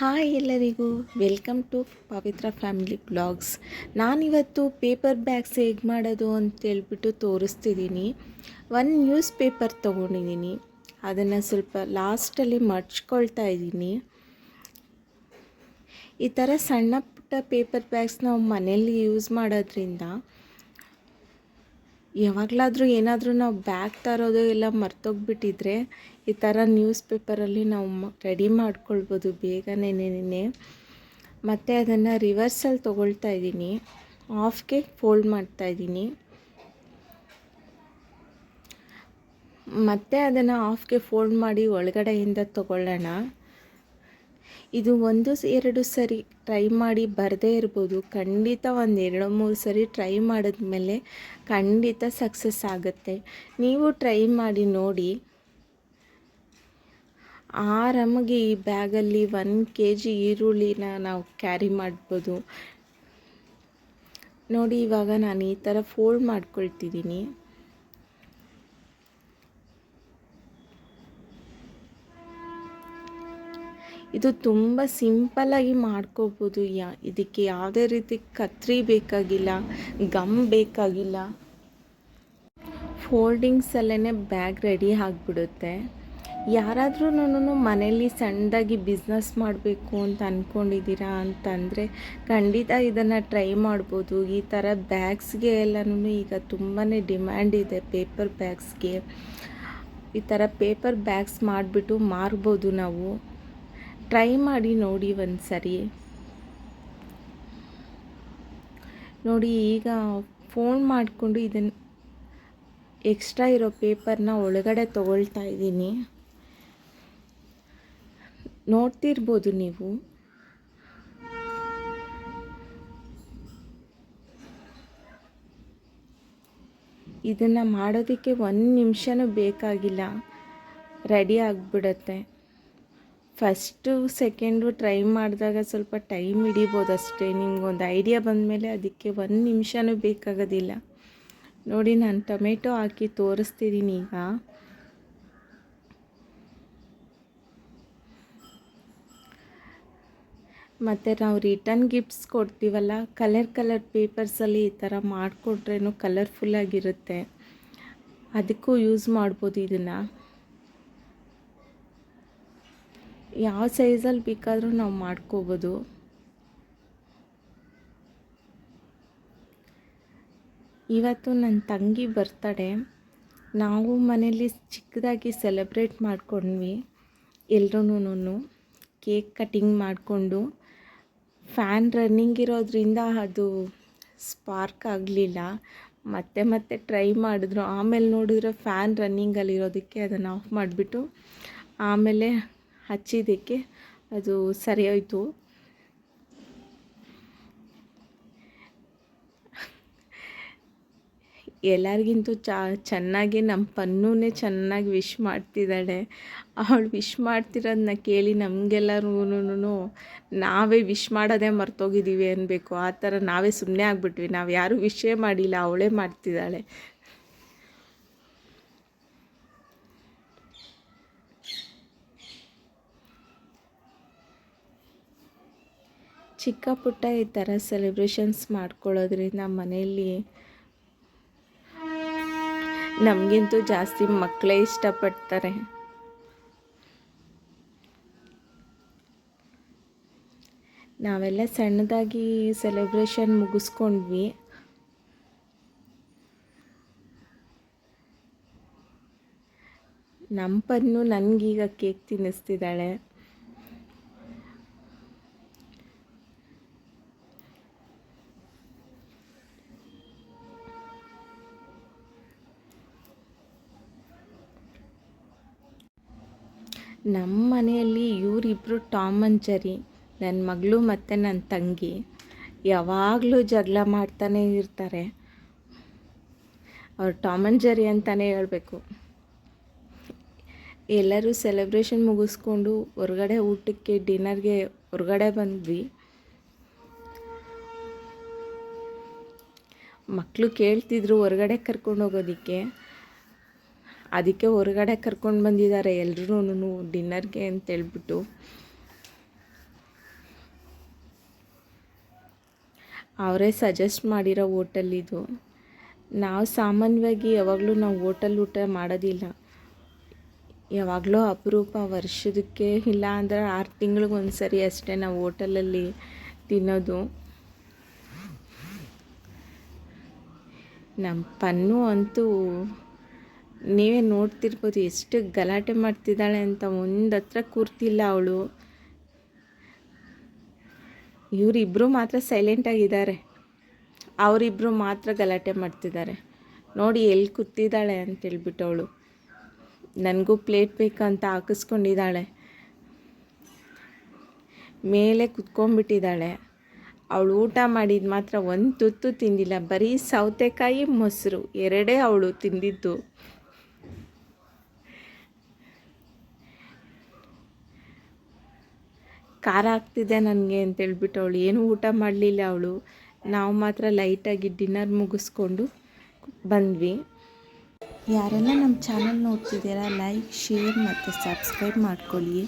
Hi ಎಲ್ಲರಿಗೂ. Welcome to Pavitra family blogs ನಾನಿವತ್ತು paper bags ಹೇಗೆ ಮಾಡೋದು ಅಂತೇಳ್ಬಿಟ್ಟು ತೋರಿಸ್ತಿದ್ದೀನಿ. ಒಂದು ನ್ಯೂಸ್ ಪೇಪರ್ ತೊಗೊಂಡಿದ್ದೀನಿ. ಅದನ್ನು ಸ್ವಲ್ಪ ಲಾಸ್ಟಲ್ಲಿ ಮಡ್ಚ್ಕೊಳ್ತಾ ಇದ್ದೀನಿ. ಈ ಥರ ಸಣ್ಣ ಪುಟ್ಟ ಪೇಪರ್ ಬ್ಯಾಗ್ಸ್ ನಾವು ಮನೇಲಿ ಯೂಸ್ ಮಾಡೋದ್ರಿಂದ ಯಾವಾಗಲಾದರೂ ಏನಾದರೂ ನಾವು ಬ್ಯಾಗ್ ತರೋದು ಎಲ್ಲ ಮರ್ತೋಗ್ಬಿಟ್ಟಿದ್ರೆ ಈ ಥರ ನ್ಯೂಸ್ ಪೇಪರಲ್ಲಿ ನಾವು ರೆಡಿ ಮಾಡ್ಕೊಳ್ಬೋದು ಬೇಗನೆ ಮತ್ತು ಅದನ್ನು ರಿವರ್ಸಲ್ಲಿ ತೊಗೊಳ್ತಾ ಇದ್ದೀನಿ. ಆಫ್ಗೆ ಫೋಲ್ಡ್ ಮಾಡ್ತಾ ಇದ್ದೀನಿ. ಮತ್ತು ಅದನ್ನು ಆಫ್ಗೆ ಫೋಲ್ಡ್ ಮಾಡಿ ಒಳಗಡೆಯಿಂದ ತೊಗೊಳ್ಳೋಣ. ಇದು ಒಂದು ಎರಡು ಸರಿ ಟ್ರೈ ಮಾಡಿ ಬರದೇ ಇರ್ಬೋದು. ಖಂಡಿತ ಒಂದು ಎರಡು ಮೂರು ಸರಿ ಟ್ರೈ ಮಾಡಿದ್ಮೇಲೆ ಖಂಡಿತ ಸಕ್ಸಸ್ ಆಗುತ್ತೆ. ನೀವು ಟ್ರೈ ಮಾಡಿ ನೋಡಿ. ಆರಾಮಾಗಿ ಈ ಬ್ಯಾಗಲ್ಲಿ ಒನ್ ಕೆ ಜಿ ಈರುಳ್ಳಿನ ನಾವು ಕ್ಯಾರಿ ಮಾಡ್ಬೋದು. ನೋಡಿ ಇವಾಗ ನಾನು ಈ ಥರ ಫೋಲ್ಡ್ ಮಾಡ್ಕೊಳ್ತಿದ್ದೀನಿ. ಇದು ತುಂಬ ಸಿಂಪಲ್ಲಾಗಿ ಮಾಡ್ಕೋಬೋದು. ಯಾ, ಇದಕ್ಕೆ ಯಾವುದೇ ರೀತಿ ಕತ್ರಿ ಬೇಕಾಗಿಲ್ಲ ಗಮ್ ಬೇಕಾಗಿಲ್ಲ. ಫೋಲ್ಡಿಂಗ್ಸಲ್ಲೇ ಬ್ಯಾಗ್ ರೆಡಿ ಆಗಿಬಿಡುತ್ತೆ. ಯಾರಾದ್ರೂ ಮನೇಲಿ ಸಣ್ಣದಾಗಿ ಬಿಸ್ನೆಸ್ ಮಾಡಬೇಕು ಅಂತ ಅಂದ್ಕೊಂಡಿದ್ದೀರಾ ಅಂತಂದರೆ ಖಂಡಿತ ಇದನ್ನು ಟ್ರೈ ಮಾಡ್ಬೋದು. ಈ ಥರ ಬ್ಯಾಗ್ಸ್ಗೆ ಎಲ್ಲನೂ ಈಗ ತುಂಬಾ ಡಿಮ್ಯಾಂಡ್ ಇದೆ ಪೇಪರ್ ಬ್ಯಾಗ್ಸ್ಗೆ ಈ ಥರ ಪೇಪರ್ ಬ್ಯಾಗ್ಸ್ ಮಾಡಿಬಿಟ್ಟು ಮಾರ್ಬೋದು ನಾವು. ಟ್ರೈ ಮಾಡಿ ನೋಡಿ ಒಂದು ಸರಿ ನೋಡಿ, ಈಗ ಫೋನ್ ಮಾಡಿಕೊಂಡು ಇದನ್ನು ಎಕ್ಸ್ಟ್ರಾ ಇರೋ ಪೇಪರ್ನ ಒಳಗಡೆ ತೊಗೊಳ್ತಾ ಇದ್ದೀನಿ. ನೋಡ್ತಿರ್ಬೋದು ನೀವು. ಇದನ್ನು ಮಾಡೋದಕ್ಕೆ ಒಂದು ನಿಮಿಷನೂ ಬೇಕಾಗಿಲ್ಲ. ರೆಡಿ ಆಗಿಬಿಡತ್ತೆ. ಫಸ್ಟು ಸೆಕೆಂಡು ಟ್ರೈ ಮಾಡಿದಾಗ ಸ್ವಲ್ಪ ಟೈಮ್ ಹಿಡಿಬೋದು ಅಷ್ಟೇ ನಿಮ್ಗೊಂದು ಐಡಿಯಾ ಬಂದಮೇಲೆ ಅದಕ್ಕೆ ಒಂದು ನಿಮಿಷನೂ ಬೇಕಾಗೋದಿಲ್ಲ. ನೋಡಿ, ನಾನು ಟೊಮೆಟೊ ಹಾಕಿ ತೋರಿಸ್ತಿದ್ದೀನಿ ಈಗ. ಮತ್ತು ನಾವು ರಿಟರ್ನ್ ಗಿಫ್ಟ್ಸ್ ಕೊಡ್ತೀವಲ್ಲ ಕಲರ್ ಕಲರ್ ಪೇಪರ್ಸಲ್ಲಿ ಈ ಥರ ಮಾಡಿಕೊಟ್ರೇನು ಕಲರ್ಫುಲ್ಲಾಗಿರುತ್ತೆ ಅದಕ್ಕೂ ಯೂಸ್ ಮಾಡ್ಬೋದು ಇದನ್ನು. ಯಾವ ಸೈಜಲ್ಲಿ ಬೇಕಾದರೂ ನಾವು ಮಾಡ್ಕೋಬೋದು. ಇವತ್ತು ನನ್ನ ತಂಗಿ ಬರ್ತಡೆ ನಾವು ಮನೇಲಿ ಚಿಕ್ಕದಾಗಿ ಸೆಲೆಬ್ರೇಟ್ ಮಾಡ್ಕೊಂಡ್ವಿ ಎಲ್ರೂ ಕೇಕ್ ಕಟಿಂಗ್ ಮಾಡಿಕೊಂಡು ಫ್ಯಾನ್ ರನ್ನಿಂಗ್ ಇರೋದ್ರಿಂದ ಅದು ಸ್ಪಾರ್ಕ್ ಆಗಲಿಲ್ಲ. ಮತ್ತೆ ಮತ್ತೆ ಟ್ರೈ ಮಾಡಿದ್ರು. ಆಮೇಲೆ ನೋಡಿದ್ರೆ ಫ್ಯಾನ್ ರನ್ನಿಂಗಲ್ಲಿರೋದಕ್ಕೆ ಅದನ್ನು ಆಫ್ ಮಾಡಿಬಿಟ್ಟು, ಆಮೇಲೆ ಹಚ್ಚಿದ್ದಕ್ಕೆ ಅದು ಸರಿ ಹೋಯಿತು ಎಲ್ಲರಿಗಿಂತ ಚಾ, ಚೆನ್ನಾಗಿ ನಮ್ಮ ಪನ್ನೂನೇ ಚೆನ್ನಾಗಿ ವಿಶ್ ಮಾಡ್ತಿದ್ದಾಳೆ. ಅವಳು ವಿಶ್ ಮಾಡ್ತಿರೋದನ್ನ ಕೇಳಿ ನಮಗೆಲ್ಲರೂ ನಾವೇ ವಿಶ್ ಮಾಡೋದೇ ಮರ್ತೋಗಿದ್ದೀವಿ ಅನ್ನಬೇಕು ಆ ಥರ ನಾವೇ ಸುಮ್ಮನೆ ಆಗಿಬಿಟ್ವಿ. ನಾವು ಯಾರೂ ವಿಶೇ ಮಾಡಿಲ್ಲ, ಅವಳೇ ಮಾಡ್ತಿದ್ದಾಳೆ. ಚಿಕ್ಕ ಪುಟ್ಟ ಈ ಥರ ಸೆಲೆಬ್ರೇಷನ್ಸ್ ಮಾಡ್ಕೊಳ್ಳೋದ್ರಿಂದ ಮನೆಯಲ್ಲಿ ನಮಗಿಂತೂ ಜಾಸ್ತಿ ಮಕ್ಕಳೇ ಇಷ್ಟಪಡ್ತಾರೆ. ನಾವೆಲ್ಲ ಸಣ್ಣದಾಗಿ ಸೆಲೆಬ್ರೇಷನ್ ಮುಗಿಸ್ಕೊಂಡ್ವಿ. ನಮ್ಮ ಪನ್ನು ನನಗೀಗ ಕೇಕ್ ತಿನ್ನಿಸ್ತಿದ್ದಾಳೆ. ನಮ್ಮ ಮನೆಯಲ್ಲಿ ಇವರಿಬ್ಬರು ಟಾಮ್ ಅಂಡ್ ಜರಿ ನನ್ನ ಮಗಳು ಮತ್ತು ನನ್ನ ತಂಗಿ. ಯಾವಾಗಲೂ ಜಗಳ ಮಾಡ್ತಾನೆ ಇರ್ತಾರೆ. ಅವ್ರು ಟಾಮ್ ಅಂಡ್ ಜರಿ ಅಂತಲೇ ಹೇಳಬೇಕು. ಎಲ್ಲರೂ ಸೆಲೆಬ್ರೇಷನ್ ಮುಗಿಸ್ಕೊಂಡು ಹೊರಗಡೆ ಊಟಕ್ಕೆ, ಡಿನ್ನರ್ಗೆ ಹೊರಗಡೆ ಬಂದ್ವಿ. ಮಕ್ಕಳು ಕೇಳ್ತಿದ್ರು ಹೊರಗಡೆ ಕರ್ಕೊಂಡು ಹೋಗೋದಕ್ಕೆ. ಅದಕ್ಕೆ ಹೊರಗಡೆ ಕರ್ಕೊಂಡು ಬಂದಿದ್ದಾರೆ. ಎಲ್ಲರೂ ಡಿನ್ನರ್ಗೆ ಅಂತೇಳ್ಬಿಟ್ಟು ಅವರೇ ಸಜೆಸ್ಟ್ ಮಾಡಿರೋ ಹೋಟೆಲ್ ಇದು. ನಾವು ಸಾಮಾನ್ಯವಾಗಿ ಯಾವಾಗಲೂ ನಾವು ಹೋಟೆಲ್ ಊಟ ಮಾಡೋದಿಲ್ಲ. ಯಾವಾಗಲೂ ಅಪರೂಪ ವರ್ಷದಕ್ಕೆ ಇಲ್ಲ ಅಂದರೆ ಆರು ತಿಂಗಳಿಗೆ ಒಂದು ಸರಿ ಅಷ್ಟೇ ನಾವು ಹೋಟೆಲಲ್ಲಿ ತಿನ್ನೋದು. ನಮ್ಮ ಪನ್ನು ಅಂತೂ ನೀವೇ ನೋಡ್ತಿರ್ಬೋದು ಎಷ್ಟು ಗಲಾಟೆ ಮಾಡ್ತಿದ್ದಾಳೆ ಅಂತ ಒಂದು ಹತ್ರ ಕೂರ್ತಿಲ್ಲ ಅವಳು. ಇವರಿಬ್ಬರು ಮಾತ್ರ ಸೈಲೆಂಟಾಗಿದ್ದಾರೆ ಅವರಿಬ್ಬರು ಮಾತ್ರ ಗಲಾಟೆ ಮಾಡ್ತಿದ್ದಾರೆ. ನೋಡಿ ಎಲ್ಲಿ ಕೂತಿದ್ದಾಳೆ ಅಂತೇಳ್ಬಿಟ್ಟು ಅವಳು. ನನಗೂ ಪ್ಲೇಟ್ ಬೇಕಂತ ಹಾಕಿಸ್ಕೊಂಡಿದ್ದಾಳೆ. ಮೇಲೆ ಕುತ್ಕೊಂಡ್ಬಿಟ್ಟಿದ್ದಾಳೆ. ಅವಳು ಊಟ ಮಾಡಿದ ಮಾತ್ರ ಒಂದು ತುತ್ತು ತಿಂದಿಲ್ಲ. ಬರೀ ಸೌತೆಕಾಯಿ, ಮೊಸರು, ಎರಡೇ ಅವಳು ತಿಂದಿದ್ದು. ಖಾರ ಆಗ್ತಿದೆ ನನಗೆ ಅಂತೇಳ್ಬಿಟ್ಟು ಅವಳು, ಏನೂ ಊಟ ಮಾಡಲಿಲ್ಲ ಅವಳು. ನಾವು ಮಾತ್ರ ಲೈಟಾಗಿ ಡಿನ್ನರ್ ಮುಗಿಸ್ಕೊಂಡು ಬಂದ್ವಿ. ಯಾರೆಲ್ಲ ನಮ್ಮ ಚಾನಲ್ ನೋಡ್ತಿದ್ದೀರಾ, ಲೈಕ್, ಶೇರ್ ಮತ್ತು ಸಬ್ಸ್ಕ್ರೈಬ್ ಮಾಡ್ಕೊಳ್ಳಿ.